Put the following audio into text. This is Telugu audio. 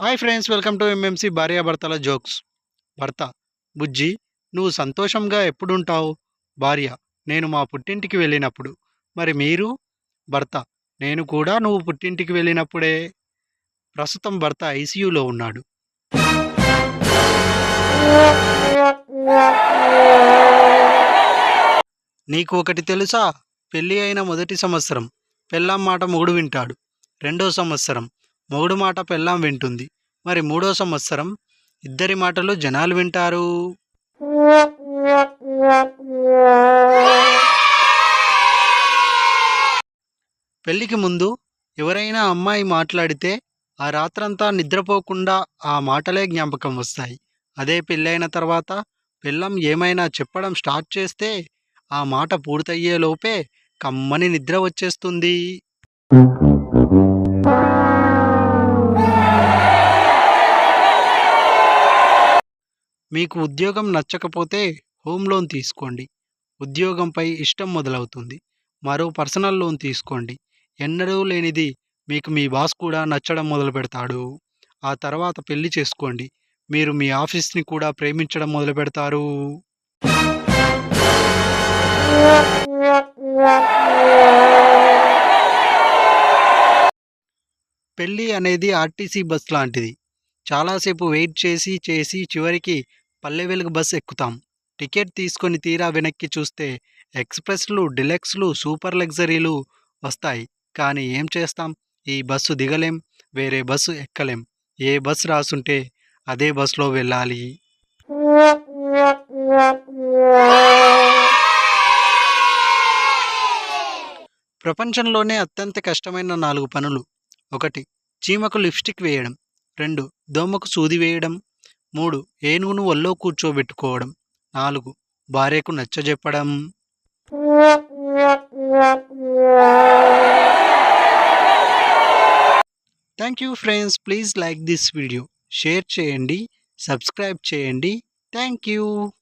Hi friends welcome to MMC భార్యాభర్తల జోక్స్ భర్త బుజ్జి నువ్వు సంతోషంగా ఎప్పుడుంటావు? భార్య నేను మా పుట్టింటికి వెళ్ళినప్పుడు. మరి మీరు? భర్త నేను కూడా నువ్వు పుట్టింటికి వెళ్ళినప్పుడే. ప్రస్తుతం భర్త ఐసీయూలో ఉన్నాడు. నీకు ఒకటి తెలుసా? పెళ్ళి అయిన మొదటి సంవత్సరం. పెళ్ళాం మాట మొగుడు వింటాడు. రెండో సంవత్సరం. మొగుడు మాట పెళ్ళాం వింటుంది. మరి మూడో సంవత్సరం ఇద్దరి మాటలు జనాలు వింటారు. పెళ్ళికి ముందు ఎవరైనా అమ్మాయి మాట్లాడితే ఆ రాత్రంతా నిద్రపోకుండా ఆ మాటలే జ్ఞాపకం వస్తాయి. అదే పెళ్ళైన తర్వాత పెళ్ళం ఏమైనా చెప్పడం స్టార్ట్ చేస్తే ఆ మాట పూర్తయ్యేలోపే కమ్మని నిద్ర వచ్చేస్తుంది. మీకు ఉద్యోగం నచ్చకపోతే హోమ్ లోన్ తీసుకోండి. ఉద్యోగంపై ఇష్టం మొదలవుతుంది. మరో పర్సనల్ లోన్ తీసుకోండి. ఎన్నడూ లేనిది మీకు మీ బాస్ కూడా నచ్చడం మొదలు పెడతాడు. ఆ తర్వాత పెళ్ళి చేసుకోండి. మీరు మీ ఆఫీస్ని కూడా ప్రేమించడం మొదలు పెడతారు. పెళ్ళి అనేది ఆర్టీసీ బస్ లాంటిది. చాలాసేపు వెయిట్ చేసి చేసి చివరికి పల్లె వెలుగు బస్ ఎక్కుతాం. టికెట్ తీసుకొని తీరా వెనక్కి చూస్తే ఎక్స్ప్రెస్లు డిలెక్స్లు సూపర్ లగ్జరీలు వస్తాయి. కానీ ఏం చేస్తాం? ఈ బస్సు దిగలేం. వేరే బస్సు ఎక్కలేం. ఏ బస్సు రాసుంటే అదే బస్సులో వెళ్ళాలి. ప్రపంచంలోనే అత్యంత కష్టమైన నాలుగు పనులు. ఒకటి చీమకు లిప్స్టిక్ వేయడం. రెండు దోమకు సూది వేయడం. మూడు ఏనుగును ఒళ్ళో కూర్చోబెట్టుకోవడం. నాలుగు భార్యకు నచ్చజెప్పడం. Thank you friends. Please like this video. Share చేయండి. సబ్స్క్రైబ్ చేయండి. Thank you.